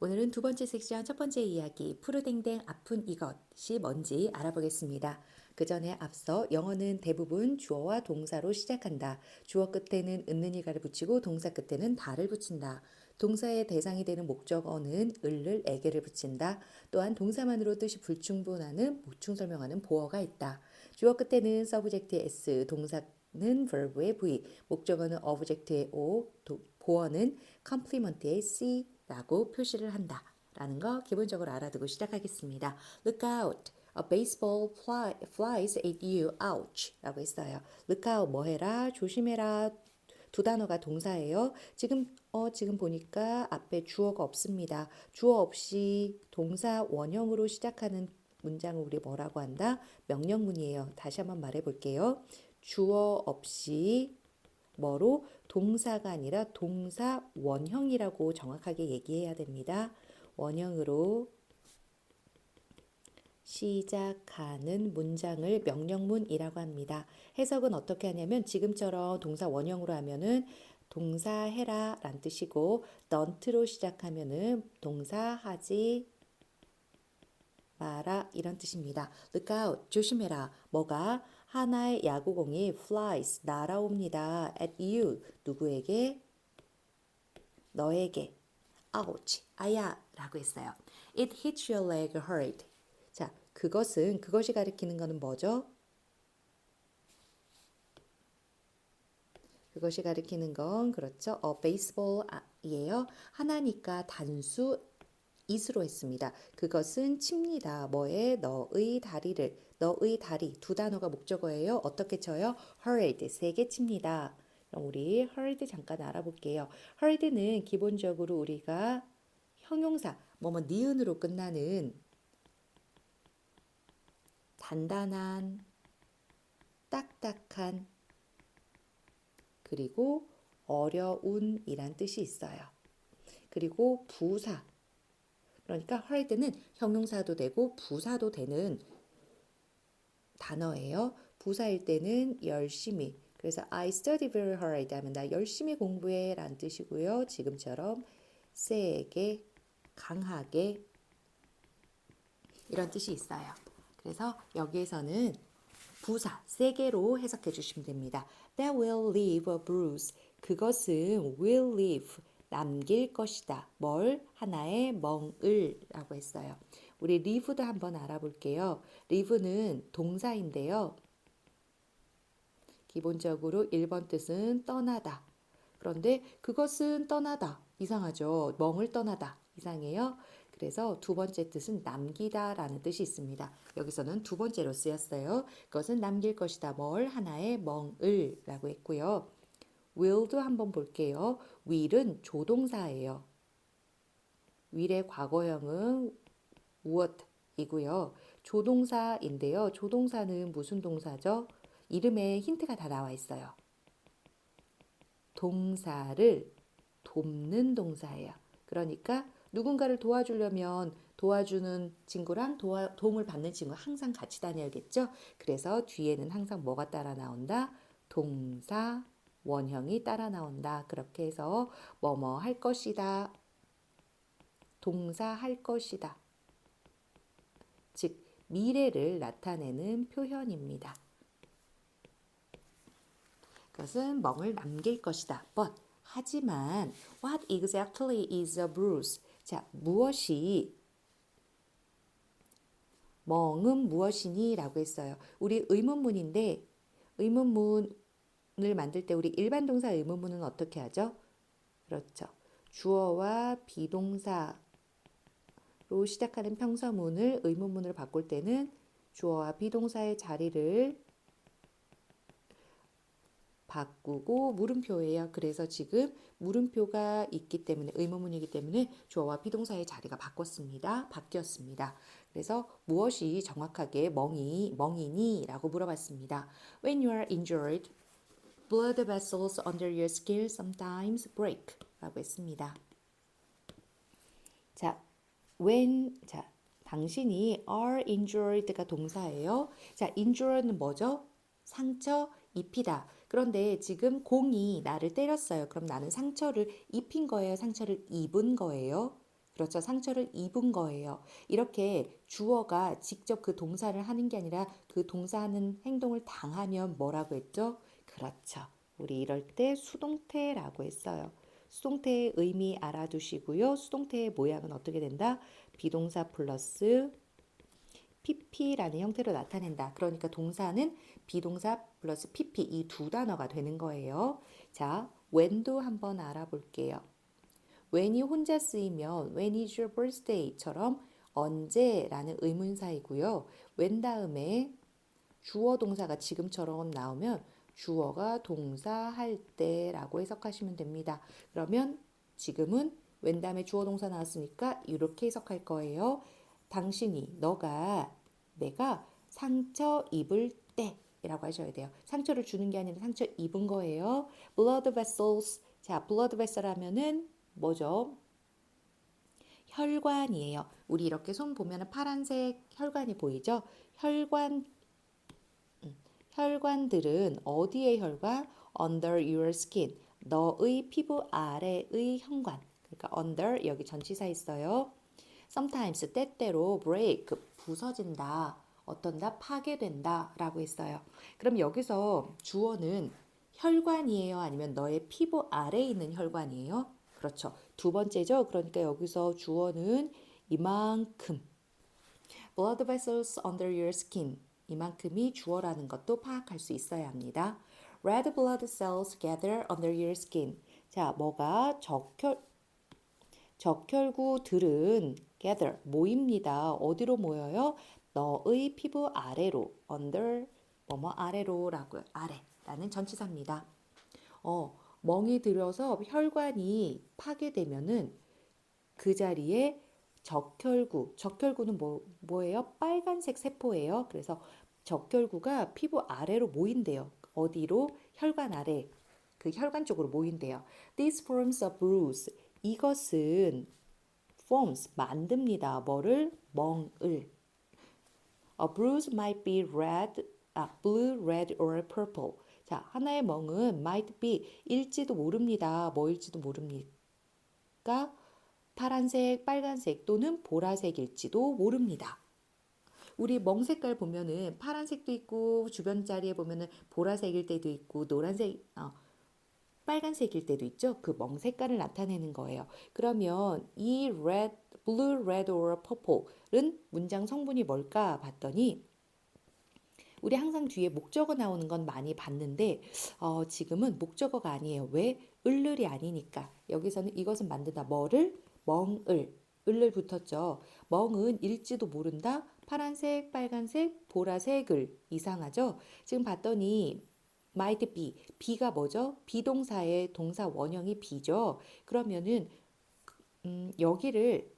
오늘은 두 번째 섹션 첫 번째 이야기 푸르댕댕 아픈 이것이 뭔지 알아보겠습니다. 그 전에 앞서 영어는 대부분 주어와 동사로 시작한다. 주어 끝에는 은는 이가를 붙이고 동사 끝에는 다를 붙인다. 동사의 대상이 되는 목적어는 을을 에게를 붙인다. 또한 동사만으로 뜻이 불충분하는 보충 설명하는 보어가 있다. 주어 끝에는 서브젝트의 s, 동사는 verb의 v, 목적어는 object의 o, 도, 보어는 complement의 c 라고 표시를 한다. 라는 거 기본적으로 알아두고 시작하겠습니다. Look out. A baseball fly, flies at you. Ouch. 라고 했어요. Look out. 뭐 해라? 조심해라. 두 단어가 동사예요. 지금 어 지금 보니까 앞에 주어가 없습니다. 주어 없이 동사 원형으로 시작하는 문장을 우리 뭐라고 한다? 명령문이에요. 다시 한번 말해 볼게요. 주어 없이 뭐로 동사가 아니라 동사 원형이라고 정확하게 얘기해야 됩니다. 원형으로 시작하는 문장을 명령문이라고 합니다. 해석은 어떻게 하냐면 지금처럼 동사 원형으로 하면은 동사 해라 란 뜻이고 don't로 시작하면은 동사 하지 마라 이런 뜻입니다. Look out 조심해라. 뭐가 하나의 야구공이 flies 날아옵니다. at you 누구에게 너에게 ouch 아야라고 했어요. It hits your leg hard. 자, 그것은 그것이 가리키는 것은 뭐죠? 그것이 가리키는 건 그렇죠. 어, 베이스볼이에요. 하나니까 단수 it으로 했습니다. 그것은 칩니다. 뭐에 너의 다리를 너의 다리 두 단어가 목적어예요. 어떻게 쳐요? hurried 세게 칩니다. 그럼 우리 hurried 잠깐 알아볼게요. hurried는 기본적으로 우리가 형용사 뭐뭐 니은으로 끝나는 단단한 딱딱한 그리고 어려운이란 뜻이 있어요. 그리고 부사 그러니까 hurried는 형용사도 되고 부사도 되는 단어예요. 부사일 때는 열심히. 그래서 I study very hard 하면 나 열심히 공부해 라는 뜻이고요. 지금처럼 세게, 강하게 이런 뜻이 있어요. 그래서 여기에서는 부사, 세게로 해석해 주시면 됩니다. That will leave a bruise. 그것은 will leave, 남길 것이다. 뭘? 하나의 멍을 라고 했어요. 우리 leave도 한번 알아볼게요. leave는 동사인데요. 기본적으로 1번 뜻은 떠나다. 그런데 그것은 떠나다. 이상하죠. 멍을 떠나다. 이상해요. 그래서 두 번째 뜻은 남기다 라는 뜻이 있습니다. 여기서는 두 번째로 쓰였어요. 그것은 남길 것이다. 뭘 하나의 멍을 라고 했고요. Will도 한번 볼게요. will은 조동사예요. will의 과거형은 무엇이고요. 조동사인데요. 조동사는 무슨 동사죠? 이름에 힌트가 다 나와 있어요. 동사를 돕는 동사예요. 그러니까 누군가를 도와주려면 도와주는 친구랑 도와, 도움을 받는 친구 항상 같이 다녀야겠죠? 그래서 뒤에는 항상 뭐가 따라 나온다? 동사, 원형이 따라 나온다. 그렇게 해서 뭐뭐 할 것이다. 동사 할 것이다. 즉, 미래를 나타내는 표현입니다. 그것은 멍을 남길 것이다. But, 하지만, what exactly is a bruise? 자, 무엇이 멍은 무엇이니? 라고 했어요. 우리 의문문인데, 의문문 을 만들 때 우리 일반 동사 의문문은 어떻게 하죠? 그렇죠. 주어와 비동사로 시작하는 평서문을 의문문으로 바꿀 때는 주어와 비동사의 자리를 바꾸고 물음표예요. 그래서 지금 물음표가 있기 때문에 의문문이기 때문에 주어와 비동사의 자리가 바꿨습니다. 바뀌었습니다. 그래서 무엇이 정확하게 멍이 멍이니라고 물어봤습니다. When you are injured, blood vessels under your skin sometimes break. 라고 했습니다. 자, when 자, 당신이 are injured가 동사예요. 자, injured는 뭐죠? 상처 입히다. 그런데 지금 공이 나를 때렸어요. 그럼 나는 상처를 입힌 거예요? 상처를 입은 거예요? 그렇죠. 상처를 입은 거예요. 이렇게 주어가 직접 그 동사를 하는 게 아니라 그 동사하는 행동을 당하면 뭐라고 했죠? 그렇죠. 우리 이럴 때 수동태라고 했어요. 수동태의 의미 알아두시고요. 수동태의 모양은 어떻게 된다? 비동사 플러스 pp라는 형태로 나타낸다. 그러니까 동사는 비동사 플러스 pp 이 두 단어가 되는 거예요. 자, when도 한번 알아볼게요. when이 혼자 쓰이면 when is your birthday처럼 언제라는 의문사이고요. when 다음에 주어 동사가 지금처럼 나오면 주어가 동사 할 때라고 해석하시면 됩니다. 그러면 지금은 when 다음에 주어 동사 나왔으니까 이렇게 해석할 거예요. 당신이 너가 내가 상처 입을 때라고 하셔야 돼요. 상처를 주는 게 아니라 상처 입은 거예요. blood vessels. 자, blood vessel 하면은 뭐죠? 혈관이에요. 우리 이렇게 손 보면 파란색 혈관이 보이죠? 혈관 음, 혈관들은 어디의 혈관? under your skin. 너의 피부 아래의 혈관. 그러니까 under 여기 전치사 있어요. sometimes 때때로 break 부서진다. 어떤다 파괴된다 라고 했어요. 그럼 여기서 주어는 혈관이에요? 아니면 너의 피부 아래에 있는 혈관이에요? 그렇죠. 두 번째죠. 그러니까 여기서 주어는 이만큼 blood vessels under your skin 이만큼이 주어라는 것도 파악할 수 있어야 합니다. red blood cells gather under your skin. 자, 뭐가 적혈 적혈구들은 gather 모입니다. 어디로 모여요? 너의 피부 아래로 under 뭐뭐 아래로라고 아래라는 전치사입니다. 어, 멍이 들어서 혈관이 파괴되면은 그 자리에 적혈구, 적혈구는 뭐, 뭐예요? 빨간색 세포예요. 그래서 적혈구가 피부 아래로 모인대요. 어디로? 혈관 아래. 그 혈관 쪽으로 모인대요. This forms a bruise. 이것은 forms 만듭니다. 뭐를? 멍을. A bruise might be red, 아, blue, red or purple. 자, 하나의 멍은 might be 일지도 모릅니다. 뭐일지도 모릅니까? 파란색, 빨간색 또는 보라색일지도 모릅니다. 우리 멍 색깔 보면은 파란색도 있고 주변 자리에 보면은 보라색일 때도 있고 노란색, 어, 빨간색일 때도 있죠. 그 멍 색깔을 나타내는 거예요. 그러면 이 red, blue, red or purple은 문장 성분이 뭘까 봤더니 우리 항상 뒤에 목적어 나오는 건 많이 봤는데 어, 지금은 목적어가 아니에요. 왜? 을을이 아니니까. 여기서는 이것은 만든다. 뭐를? 멍을. 을을 붙었죠. 멍은 일지도 모른다. 파란색, 빨간색, 보라색을 이상하죠. 지금 봤더니 might be. be가 뭐죠? 비동사의 동사 원형이 be죠. 그러면은 음, 여기를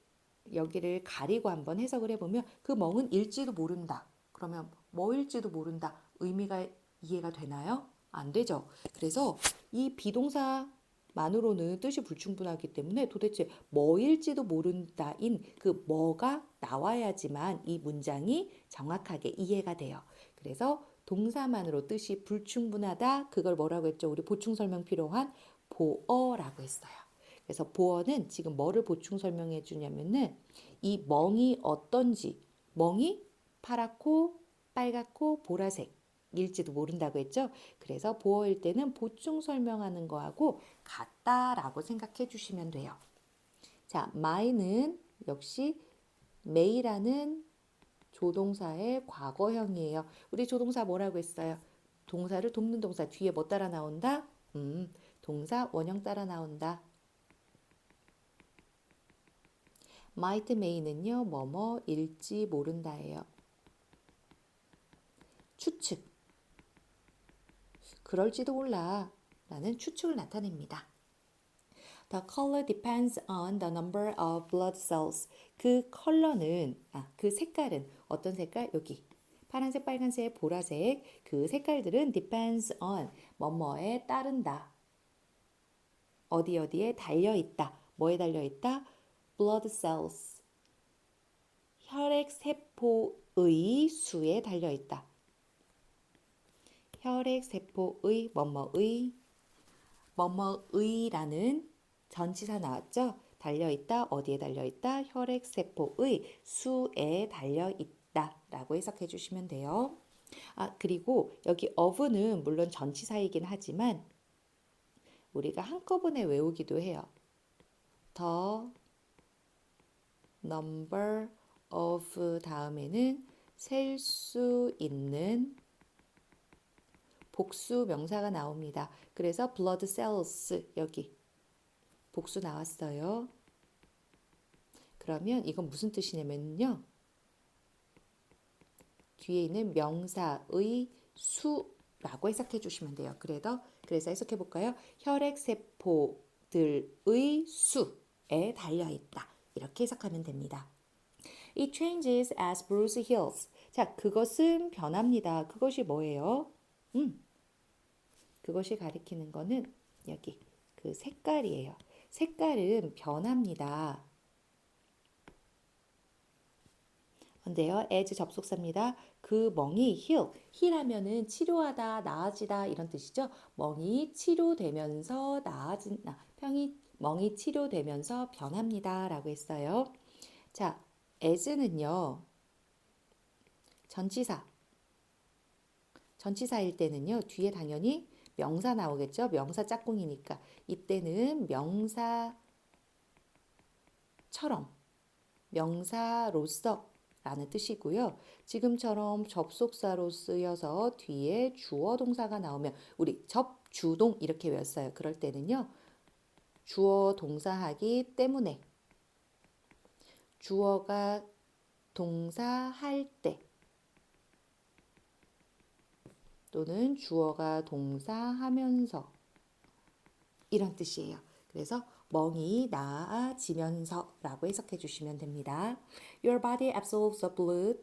여기를 가리고 한번 해석을 해보면 그 멍은 일지도 모른다. 그러면 뭐일지도 모른다. 의미가 이해가 되나요? 안 되죠. 그래서 이 비동사 만으로는 뜻이 불충분하기 때문에 도대체 뭐일지도 모른다인 그 뭐가 나와야지만 이 문장이 정확하게 이해가 돼요. 그래서 동사만으로 뜻이 불충분하다. 그걸 뭐라고 했죠? 우리 보충 설명 필요한 보어라고 했어요. 그래서 보어는 지금 뭐를 보충 설명해 주냐면은 이 멍이 어떤지 멍이 파랗고 빨갛고 보라색 일지도 모른다고 했죠. 그래서 보어일 때는 보충 설명하는 거하고 같다라고 생각해 주시면 돼요. 자, my는 역시 may라는 조동사의 과거형이에요. 우리 조동사 뭐라고 했어요? 동사를 돕는 동사 뒤에 뭐 따라 나온다? 음, 동사 원형 따라 나온다. might may는요, 뭐뭐 일지 모른다예요. 추측. 그럴지도 몰라. 라는 추측을 나타냅니다. The color depends on the number of blood cells. 그 컬러는, 아, 그 색깔은 어떤 색깔? 여기. 파란색, 빨간색, 보라색. 그 색깔들은 depends on 뭐뭐에 따른다. 어디 어디에 달려 있다. 뭐에 달려 있다? blood cells. 혈액 세포의 수에 달려 있다. 혈액 세포의 뭐뭐의 뭐뭐의라는 전치사 나왔죠? 달려있다. 어디에 달려있다? 혈액세포의 수에 달려있다 라고 해석해 주시면 돼요. 아, 그리고 여기 of는 물론 전치사이긴 하지만 우리가 한꺼번에 외우기도 해요. The number of 다음에는 셀 수 있는 복수 명사가 나옵니다. 그래서 blood cells 여기 복수 나왔어요. 그러면 이건 무슨 뜻이냐면요. 뒤에 있는 명사의 수라고 해석해 주시면 돼요. 그래서 그래서 해석해 볼까요? 혈액 세포들의 수에 달려 있다. 이렇게 해석하면 됩니다. It changes as Bruce heals. 자, 그것은 변합니다. 그것이 뭐예요? 음. 그것이 가리키는 거는 여기 그 색깔이에요. 색깔은 변합니다. 근데요, as 접속사입니다. 그 멍이 heal, heal 하면은 치료하다, 나아지다 이런 뜻이죠. 멍이 치료되면서 나아진, 아, 평이 멍이 치료되면서 변합니다라고 했어요. 자, as는요, 전치사. 전치사일 때는요, 뒤에 당연히 명사 나오겠죠. 명사 짝꿍이니까. 이때는 명사처럼, 명사로서 라는 뜻이고요. 지금처럼 접속사로 쓰여서 뒤에 주어 동사가 나오면 우리 접주동 이렇게 외웠어요. 그럴 때는요. 주어 동사하기 때문에 주어가 동사할 때 또는 주어가 동사하면서 이런 뜻이에요. 그래서 멍이 나아지면서 라고 해석해 주시면 됩니다. Your body absorbs the blood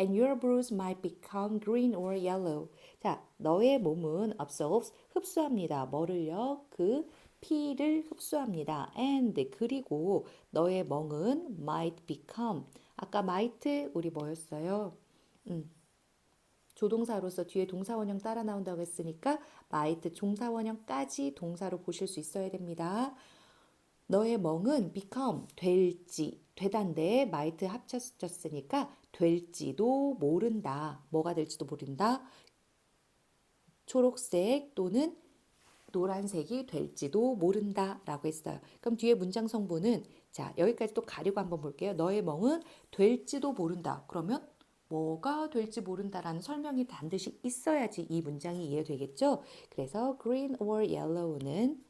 and your bruise might become green or yellow. 자, 너의 몸은 absorbs 흡수합니다. 뭐를요? 그 피를 흡수합니다. and 그리고 너의 멍은 might become 아까 might 우리 뭐였어요? 음. 조동사로서 뒤에 동사원형 따라 나온다고 했으니까 might 종사원형까지 동사로 보실 수 있어야 됩니다. 너의 멍은 become 될지 되단데 might 합쳐졌으니까 될지도 모른다. 뭐가 될지도 모른다. 초록색 또는 노란색이 될지도 모른다 라고 했어요. 그럼 뒤에 문장 성분은 자 여기까지 또 가리고 한번 볼게요. 너의 멍은 될지도 모른다. 그러면 뭐가 될지 모른다라는 설명이 반드시 있어야지 이 문장이 이해되겠죠? 그래서 green or yellow는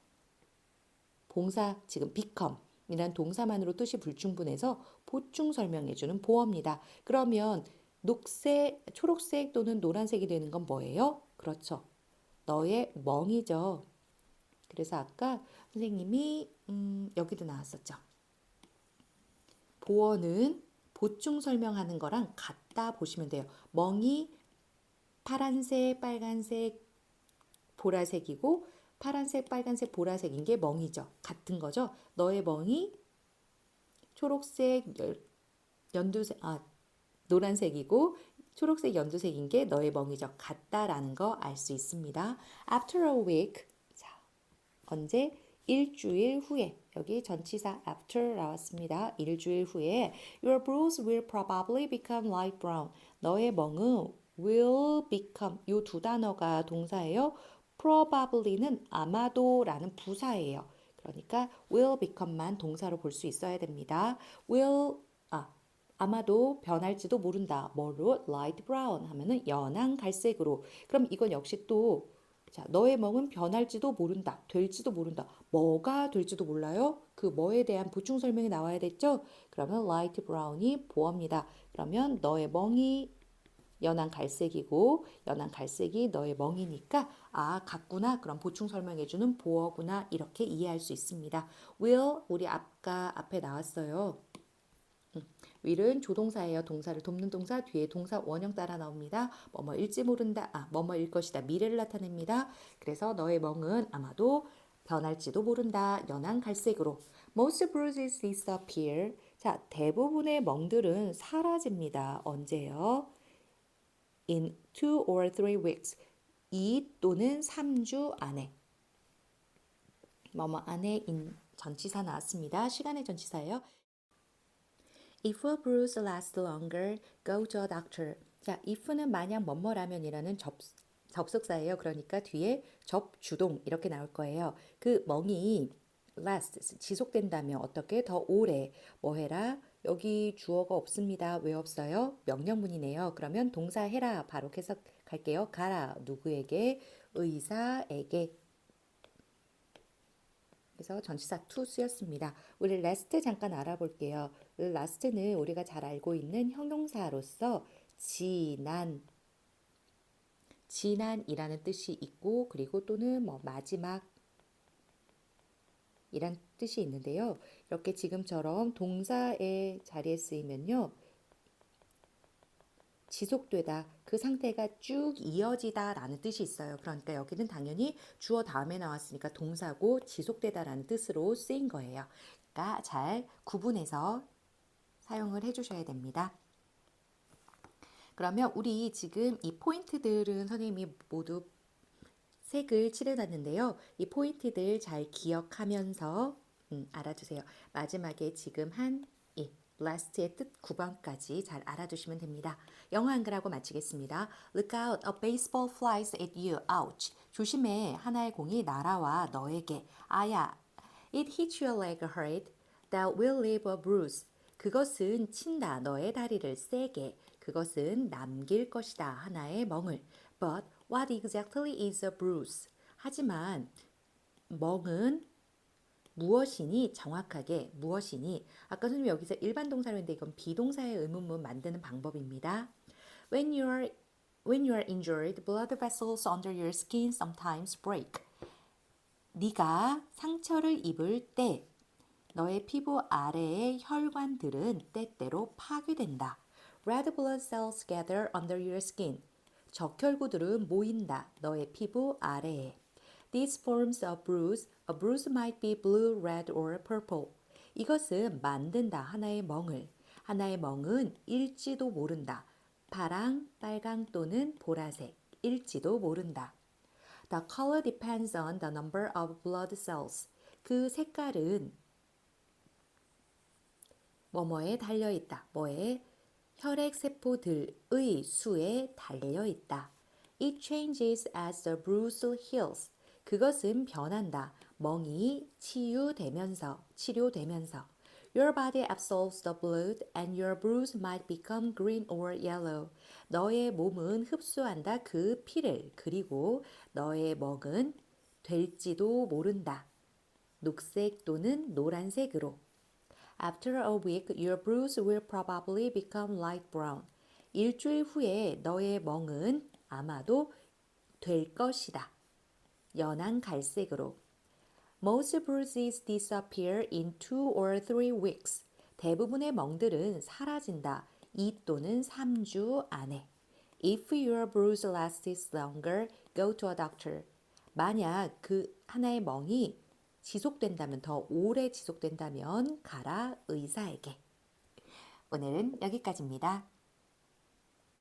봉사 지금 become 이란 동사만으로 뜻이 불충분해서 보충 설명해주는 보어입니다. 그러면 녹색, 초록색 또는 노란색이 되는 건 뭐예요? 그렇죠. 너의 멍이죠. 그래서 아까 선생님이 음, 여기도 나왔었죠. 보어는 보충 설명하는 거랑 같다 보시면 돼요. 멍이 파란색, 빨간색, 보라색이고 파란색, 빨간색, 보라색인 게 멍이죠. 같은 거죠. 너의 멍이 초록색, 연두색, 아, 노란색이고 초록색, 연두색인 게 너의 멍이죠. 같다라는 거 알 수 있습니다. After a week, 자, 언제? 일주일 후에 여기 전치사 after 나왔습니다. 일주일 후에 your bruise will probably become light brown. 너의 멍은 will become 이두 단어가 동사예요. probably는 아마도라는 부사예요. 그러니까 will become만 동사로 볼 수 있어야 됩니다. will 아 아마도 변할지도 모른다. 뭐로 light brown 하면은 연한 갈색으로. 그럼 이건 역시 또 자, 너의 멍은 변할지도 모른다. 될지도 모른다. 뭐가 될지도 몰라요? 그 뭐에 대한 보충 설명이 나와야 됐죠? 그러면 light brown이 보어입니다. 그러면 너의 멍이 연한 갈색이고 연한 갈색이 너의 멍이니까 아 같구나 그럼 보충 설명해주는 보어구나 이렇게 이해할 수 있습니다. will 우리 아까 앞에 나왔어요. will은 조동사예요. 동사를 돕는 동사 뒤에 동사 원형 따라 나옵니다. 뭐뭐일지 모른다. 아 뭐뭐일 것이다. 미래를 나타냅니다. 그래서 너의 멍은 아마도 변할지도 모른다. 연한 갈색으로. Most bruises disappear. 자, 대부분의 멍들은 사라집니다. 언제요? In two or three weeks. 2 또는 3주 안에. 뭐뭐 안에 in 전치사 나왔습니다. 시간의 전치사예요. If a bruise lasts longer, go to a doctor. 자, if는 만약 뭐뭐라면이라는 접, 접속사예요. 그러니까 뒤에 접주동 이렇게 나올 거예요. 그 멍이 last 지속된다면 어떻게 더 오래 뭐 해라? 여기 주어가 없습니다. 왜 없어요? 명령문이네요. 그러면 동사 해라 바로 해석할게요. 가라 누구에게 의사에게 그래서 전치사 to 쓰였습니다. 우리 last 잠깐 알아볼게요. last는 우리가 잘 알고 있는 형용사로서 지난 지난이라는 뜻이 있고 그리고 또는 뭐 마지막 이란 뜻이 있는데요. 이렇게 지금처럼 동사의 자리에 쓰이면요. 지속되다. 그 상태가 쭉 이어지다 라는 뜻이 있어요. 그러니까 여기는 당연히 주어 다음에 나왔으니까 동사고 지속되다 라는 뜻으로 쓰인 거예요. 그러니까 잘 구분해서 사용을 해 주셔야 됩니다. 그러면 우리 지금 이 포인트들은 선생님이 모두 색을 칠해놨는데요. 이 포인트들 잘 기억하면서 음, 알아두세요. 마지막에 지금 한이 last의 뜻 9번까지 잘 알아두시면 됩니다. 영어 한글하고 마치겠습니다. Look out, a baseball flies at you. Ouch. 조심해. 하나의 공이 날아와 너에게. 아야. It hit your leg hurt. That will leave a bruise. 그것은 친다. 너의 다리를 세게. 그것은 남길 것이다. 하나의 멍을. But what exactly is a bruise? 하지만 멍은 무엇이니 정확하게 무엇이니 아까 선생님 여기서 일반 동사로 했는데 이건 비동사의 의문문 만드는 방법입니다. When you are when you are injured, blood vessels under your skin sometimes break. 네가 상처를 입을 때 너의 피부 아래의 혈관들은 때때로 파괴된다. Red blood cells gather under your skin. 적혈구들은 모인다. 너의 피부 아래에. This forms a bruise. A bruise might be blue, red, or purple. 이것은 만든다. 하나의 멍을. 하나의 멍은 일지도 모른다. 파랑, 빨강 또는 보라색. 일지도 모른다. The color depends on the number of blood cells. 그 색깔은 뭐뭐에 달려 있다. 뭐에 혈액 세포들의 수에 달려 있다. It changes as the bruise heals. 그것은 변한다. 멍이 치유되면서 치료되면서 Your body absorbs the blood and your bruise might become green or yellow. 너의 몸은 흡수한다 그 피를 그리고 너의 멍은 될지도 모른다. 녹색 또는 노란색으로. After a week, your bruise will probably become light brown. 일주일 후에 너의 멍은 아마도 될 것이다. 연한 갈색으로. Most bruises disappear in two or three weeks. 대부분의 멍들은 사라진다. 2 또는 3주 안에. If your bruise lasts longer, go to a doctor. 만약 그 하나의 멍이 지속된다면 더 오래 지속된다면 가라 의사에게. 오늘은 여기까지입니다.